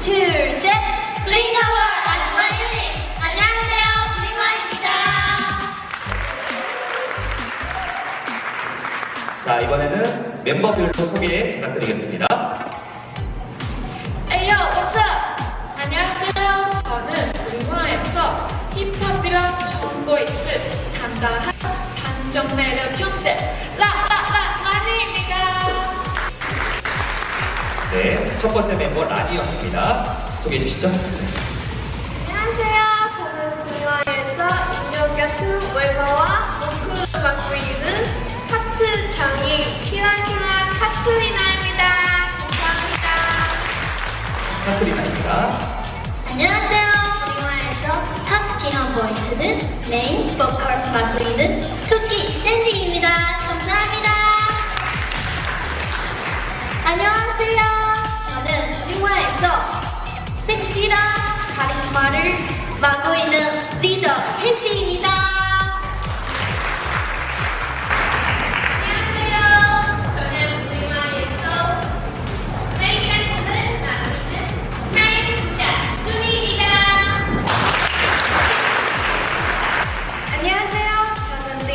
둘, 셋! 블링더월 아스마 유닛! 안녕하세요, 블링와입니다. 자, 이번에는 멤버들 소개 부탁드리겠습니다. 에이요, what's 안녕하세요. 저는 우리화에서 힙합이랑 전보이스 담당한 반전 매력 존재 라라라 라니입니다. 네, 첫 번째 멤버 라디였습니다. 소개해 주시죠. 안녕하세요. 저는 인형 같은 외모와 노크를 맡고 있는 하트 장인 키라키라 카트리나입니다. 감사합니다. 카트리나입니다. 안녕하세요, 블링와에서 하스키한 보이스는 메인 보컬 맡고 있는 토끼 샌디입니다. 감사합니다. 안녕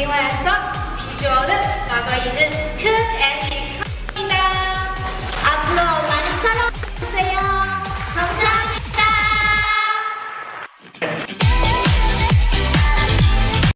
생활성 비주얼은 막아있는